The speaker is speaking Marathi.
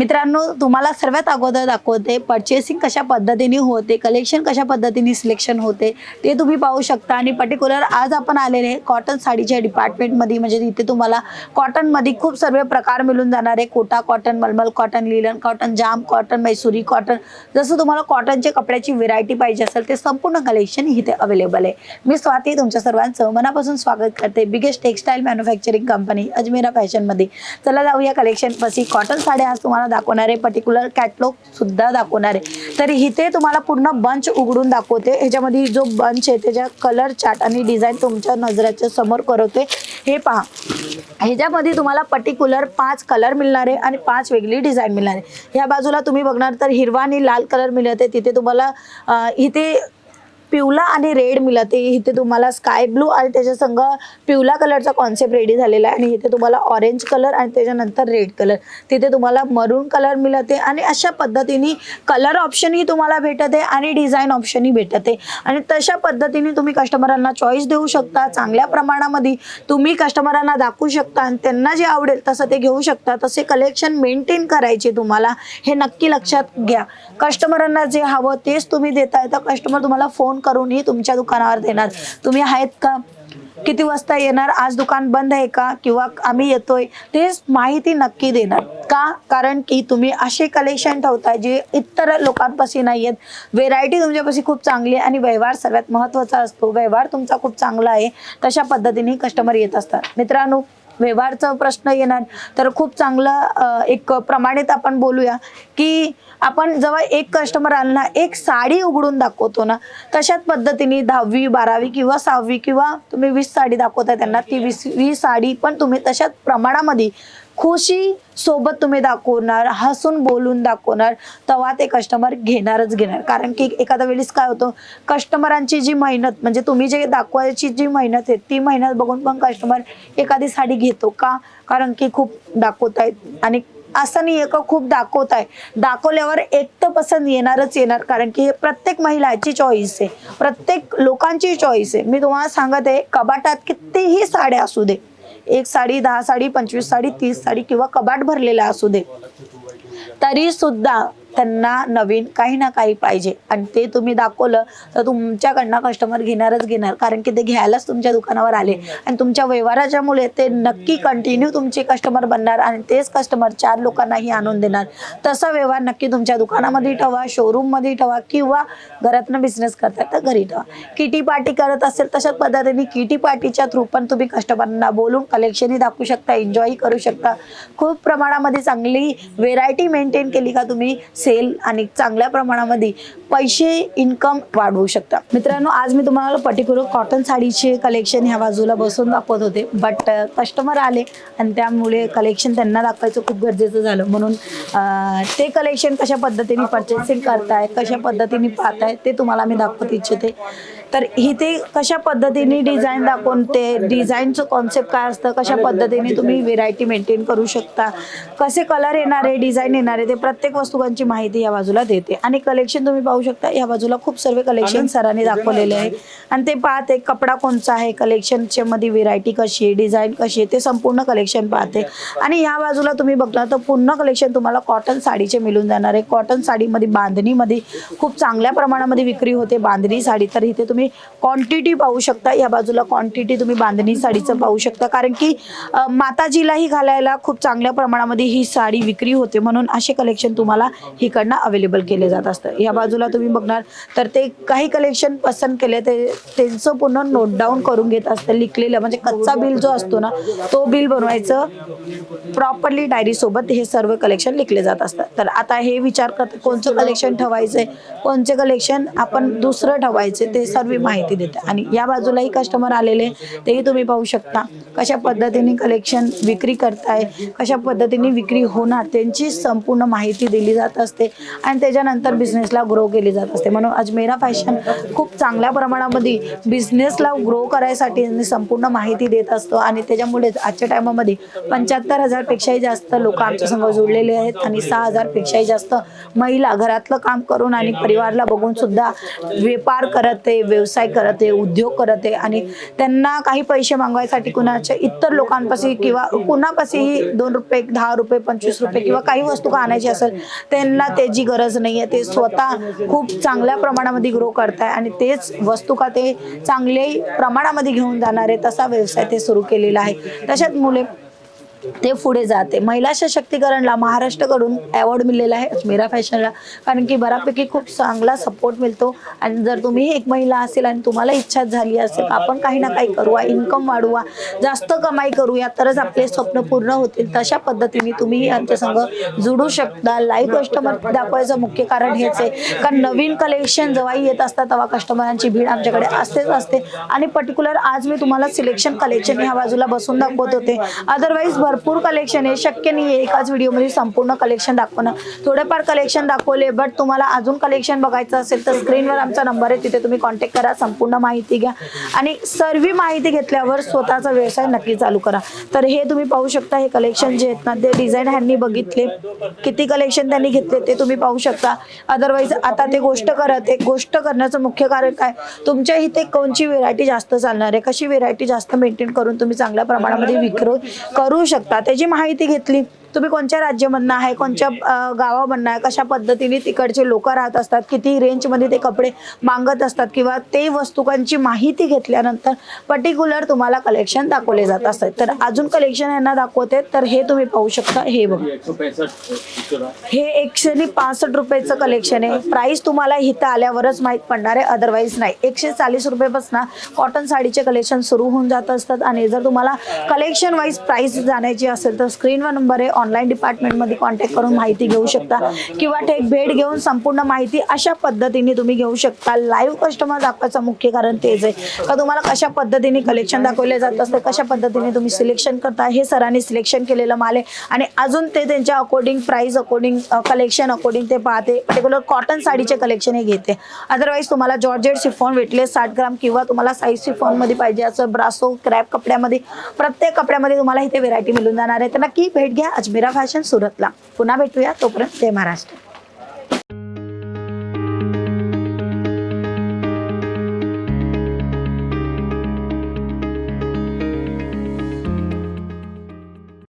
मित्रांनो तुम्हाला सर्वात अगोदर दाखवते पर्चेसिंग कशा पद्धतीने होते कलेक्शन कशा पद्धतीने सिलेक्शन होते ते तुम्ही पाहू शकता. आणि पर्टिक्युलर आज आपण आलेले कॉटन साडीच्या डिपार्टमेंटमध्ये म्हणजे इथे तुम्हाला कॉटनमध्ये खूप सर्व प्रकार मिळून जाणारे कोटा कॉटन मलमल कॉटन लिलन कॉटन जाम कॉटन मैसुरी कॉटन जसं तुम्हाला कॉटनच्या कपड्याची व्हेरायटी पाहिजे असेल ते संपूर्ण कलेक्शन इथे अवेलेबल आहे. मी स्वाती तुमच्या सर्वांचं मनापासून स्वागत करते. Biggest textile manufacturing company Ajmera फॅशनमध्ये चला जाऊया कलेक्शन पसी कॉटन साड्या आज तुम्हाला दाखवणार आहे पर्टिक्युलर कॅटलॉग सुद्धा दाखवणार. आहे तर इथे तुम्हाला पूर्ण बंच उघडून दाखवते. ह्याच्यामध्ये जो बंच आहे त्याच्या कलर चार्ट आणि डिझाईन तुमच्या नजराच्या समोर करवते. हे पहा. ह्याच्यामध्ये तुम्हाला पर्टिक्युलर पाच कलर मिळणार आहे आणि पाच वेगळी डिझाईन मिळणार. आहे ह्या बाजूला तुम्ही बघणार तर हिरवा आणि लाल कलर मिळते. तिथे तुम्हाला इथे पिवला आणि रेड मिळते इथे तुम्हाला स्काय ब्लू आणि त्याच्या संग पिवला कलरचा कॉन्सेप्ट रेडी झालेला आहे. आणि इथे तुम्हाला ऑरेंज कलर आणि त्याच्यानंतर रेड कलर तिथे तुम्हाला मरून कलर मिळते आणि अशा पद्धतीने कलर ऑप्शनही तुम्हाला भेटत आहे आणि डिझाईन ऑप्शनही भेटत आहे. आणि तशा पद्धतीने तुम्ही कस्टमरांना चॉईस देऊ शकता. चांगल्या प्रमाणामध्ये तुम्ही कस्टमरांना दाखवू शकता. आणि त्यांना जे आवडेल तसं ते घेऊ शकता. तसे कलेक्शन मेंटेन करायचे तुम्हाला हे नक्की लक्षात घ्या. कस्टमरांना जे हवं तेच तुम्ही देताय. तर कस्टमर तुम्हाला फोन करूनही तुमच्या दुकानावर देणार. तुम्ही आहेत का? किती वाजता येणार? आज दुकान बंद आहे का? किंवा आम्ही येतोय? तेच माहिती नक्की देणार. का? कारण की तुम्ही असे कलेक्शन ठेवताय जे इतर लोकांपाशी नाही आहेत व्हेरायटी तुमच्यापाशी खूप चांगली आहे आणि व्यवहार सगळ्यात महत्त्वाचा असतो. व्यवहार तुमचा खूप चांगला आहे. तशा पद्धतीने कस्टमर येत असतात. मित्रांनो व्यवहारचा प्रश्न येणार. तर खूप चांगलं एक प्रमाणित आपण बोलूया की आपण जेव्हा एक कस्टमर आला ना एक साडी उघडून दाखवतो ना तशाच पद्धतीने दहावी बारावी किंवा सहावी किंवा तुम्ही वीस साडी दाखवताय त्यांना ती वीस वीस साडी पण तुम्ही तशाच प्रमाणामध्ये खुशी सोबत तुम्ही दाखवणार हसून बोलून दाखवणार तेव्हा ते कस्टमर घेणारच घेणार. कारण की एखाद्या वेळेस काय होतं कस्टमरांची जी मेहनत म्हणजे तुम्ही जे दाखवायची जी मेहनत आहे ती मेहनत बघून पण कस्टमर एखादी साडी घेतो का? कारण की खूप दाखवतायत. आणि असं नाही का खूप दाखवत आहे दाखवल्यावर एक तर पसंत येणारच येणार कारण की प्रत्येक महिलाची चॉईस आहे. प्रत्येक लोकांची चॉईस आहे. मी तुम्हाला सांगत आहे कबाटात कितीही साड्या असू दे एक साडी दहा साडी पंचवीस साडी तीस साडी किंवा कबाट भरलेला असू दे. तरी सुद्धा त्यांना नवीन काही ना काही पाहिजे. आणि ते तुम्ही दाखवलं तर तुमच्याकडनं कस्टमर घेणारच घेणार. कारण की ते घ्यायलाच तुमच्या दुकानावर आले. आणि तुमच्या व्यवहाराच्यामुळे ते नक्की कंटिन्यू तुमचे कस्टमर बनणार आणि तेच कस्टमर चार लोकांनाही आणून देणार. तसा व्यवहार नक्की तुमच्या दुकानामध्ये ठेवा शोरूममध्ये ठेवा किंवा घरातनं बिझनेस करताय तर घरी ठेवा. किटी पार्टी करत असेल तशाच पद्धतीने किटी पार्टीच्या थ्रू पण तुम्ही कस्टमरना बोलून कलेक्शनही दाखवू शकता एन्जॉयही करू शकता. खूप प्रमाणामध्ये चांगली व्हेरायटी मेंटेन केली का तुम्ही? सेल आणि चांगल्या प्रमाणामध्ये पैसे इन्कम वाढवू शकता. मित्रांनो आज मी तुम्हाला पर्टिक्युलर कॉटन साडीचे कलेक्शन ह्या बाजूला बसून दाखवत होते. बट कस्टमर आले आणि त्यामुळे कलेक्शन त्यांना दाखवायचं खूप गरजेचं झालं. म्हणून ते कलेक्शन कशा पद्धतीने परचेसिंग करताय कशा पद्धतीने पाहताय ते तुम्हाला मी दाखवत इच्छिते. तर इथे कशा पद्धतीने डिझाईन दाखवून ते डिझाईनचं कॉन्सेप्ट काय असतं? कशा पद्धतीने तुम्ही व्हेरायटी मेंटेन करू शकता? कसे कलर येणार आहे डिझाईन येणार आहे? ते प्रत्येक वस्तूंची माहिती या बाजूला देते. आणि कलेक्शन तुम्ही पाहू शकता या बाजूला खूप सर्व कलेक्शन सरांनी दाखवलेले आहे. आणि ते पाहते कपडा कोणचा आहे कलेक्शनच्या मध्ये व्हेरायटी कशी आहे डिझाईन कशी आहे ते संपूर्ण कलेक्शन पाहते. आणि या बाजूला तुम्ही बघला तर पूर्ण कलेक्शन तुम्हाला कॉटन साडीचे मिळून जाणार आहे. कॉटन साडीमध्ये बांधणीमध्ये खूप चांगल्या प्रमाणामध्ये विक्री होते बांधणी साडी. तर इथे तुम्ही क्वांटिटी पाहू शकता. या बाजूला क्वांटिटी तुम्ही बांधणी साडीचं पाहू शकता. कारण की माताजीलाही घालायला खूप चांगल्या प्रमाणामध्ये ही साडी विक्री होते म्हणून असे कलेक्शन तुम्हाला हिकडनं अवेलेबल केले जात असतं. या बाजूला तुम्ही बघणार तर ते काही कलेक्शन पसंत केले ते त्यांचं पूर्ण नोट डाऊन करून घेत असतं लिखलेलं. म्हणजे कच्चा बिल जो असतो ना तो बिल बनवायचं प्रॉपरली डायरी सोबत हे सर्व कलेक्शन लिखले जात असतात तर आता हे विचार करते कोणचं कलेक्शन ठेवायचंय? कोणचे कलेक्शन आपण दुसरं ठेवायचे ते सर्व माहिती देते. आणि या बाजूलाही कस्टमर आलेले तेही तुम्ही पाहू शकता. कशा पद्धतीने कलेक्शन विक्री करताय कशा पद्धतीने विक्री होणार त्यांची संपूर्ण माहिती दिली जात असते. आणि त्याच्यानंतर बिझनेसला ग्रो केली जात असते. म्हणून अजमेरा फॅशन खूप चांगल्या प्रमाणामध्ये बिझनेसला ग्रो करायसाठी संपूर्ण माहिती देत असतो. आणि त्याच्यामुळेच आजच्या टायमामध्ये पंच्याहत्तर हजारपेक्षाही जास्त लोक आमच्या संघ जोडलेले आहेत. आणि सहा हजारपेक्षाही जास्त महिला घरातलं काम करून आणि परिवारला बघून सुद्धा व्यापार करत आहे. व्यवसाय करत आहे उद्योग करत आहे आणि त्यांना काही पैसे मागवायसाठी कुणाच्या इतर लोकांपाशी किंवा कुणापाशीही दोन रुपये दहा रुपये पंचवीस रुपये किंवा काही वस्तू का आणायची असेल त्यांना त्याची गरज नाही आहे ते स्वतः खूप चांगल्या प्रमाणामध्ये ग्रो करताय आणि तेच वस्तू का ते चांगले प्रमाणामध्ये घेऊन जाणार आहे तसा व्यवसाय ते सुरू केलेला आहे. तशात मुले ते पुढे जाते. महिला सशक्तीकरणला महाराष्ट्राकडून अवॉर्ड मिळलेला आहे अजमेरा फॅशनला. कारण की बऱ्यापैकी खूप चांगला सपोर्ट मिळतो. आणि जर तुम्ही एक महिला असेल आणि तुम्हाला इच्छा झाली असेल आपण काही ना काही करूया इन्कम वाढवा जास्त कमाई करूया तरच आपले स्वप्न पूर्ण होतील. तशा पद्धतीने तुम्ही आमच्या संघ जुडू शकता. लाईव्ह कस्टमर दाखवायचं मुख्य कारण हेच आहे. कारण नवीन कलेक्शन जेव्हाही येत असतात तेव्हा कस्टमरांची भीड आमच्याकडे असतेच असते. आणि पर्टिक्युलर आज मी तुम्हाला सिलेक्शन कलेक्शन ह्या बाजूला बसून दाखवत होते. अदरवाईज भरपूर कलेक्शन आहे. शक्य नाही आहे एकाच व्हिडिओमध्ये संपूर्ण कलेक्शन दाखवणं. थोडेफार कलेक्शन दाखवले बट तुम्हाला अजून कलेक्शन बघायचं असेल तर स्क्रीनवर आमचा नंबर आहे. तिथे तुम्ही कॉन्टॅक्ट करा संपूर्ण माहिती घ्या. आणि सर्व माहिती घेतल्यावर स्वतःचा व्यवसाय नक्की चालू करा. तर हे तुम्ही पाहू शकता हे कलेक्शन जे आहेत ना ते डिझाईन ह्यांनी बघितले. किती कलेक्शन त्यांनी घेतले ते तुम्ही पाहू शकता. अदरवाईज आता ते गोष्ट करत एक गोष्ट करण्याचं मुख्य कारण काय? तुमच्या इथे कोणची व्हेरायटी जास्त चालणार आहे? कशी व्हेरायटी जास्त मेंटेन करून तुम्ही चांगल्या प्रमाणामध्ये विक्रो करू शकता? त्याची माहिती घेतली. तुम्ही कोणत्या राज्यामधनं आहे कोणत्या गावामधनं आहे कशा पद्धतीने तिकडचे लोक राहत असतात किती रेंजमध्ये ते कपडे मागत असतात किंवा ते वस्तुकांची माहिती घेतल्यानंतर पर्टिक्युलर तुम्हाला कलेक्शन दाखवले जात असतात. तर अजून कलेक्शन यांना दाखवते तर हे तुम्ही पाहू शकता हे बघा. हे एकशे पासष्ट रुपयाचं कलेक्शन आहे. प्राइस तुम्हाला इथं आल्यावरच माहीत पडणार आहे अदरवाईज नाही. एकशे चाळीस रुपयेपासून कॉटन साडीचे कलेक्शन सुरू होऊन जात असतात. आणि जर तुम्हाला कलेक्शन वाईज प्राइस जाण्याची असेल तर स्क्रीनवर नंबर आहे ऑनलाईन डिपार्टमेंटमध्ये कॉन्टॅक्ट करून माहिती घेऊ शकता. किंवा थेट भेट घेऊन संपूर्ण माहिती अशा पद्धतीने तुम्ही घेऊ शकता. लाईव्ह कस्टमर दाखवायचं मुख्य कारण तेच आहे. का तुम्हाला कशा पद्धतीने कलेक्शन दाखवले जात असते कशा पद्धतीने तुम्ही सिलेक्शन करता हे सरांनी सिलेक्शन केलेलं माल आहे. आणि अजून ते त्यांच्या according price according collection according ते पाहते. पर्टिक्युलर कॉटन साडीचे कलेक्शन हे घेते. अदरवाईज तुम्हाला जॉर्जेट सिफॉन भेटले साठ ग्राम किंवा तुम्हाला साईज सिफॉनमध्ये पाहिजे असं ब्रासो क्रॅप कपड्यामध्ये प्रत्येक कपड्यामध्ये तुम्हाला इथे व्हेरायटी मिळून जाणार आहे. तर नक्की भेट घ्या. अजमेरा फॅशन सुरतला. पुन्हा भेटूया तोपर्यंत जय महाराष्ट्र.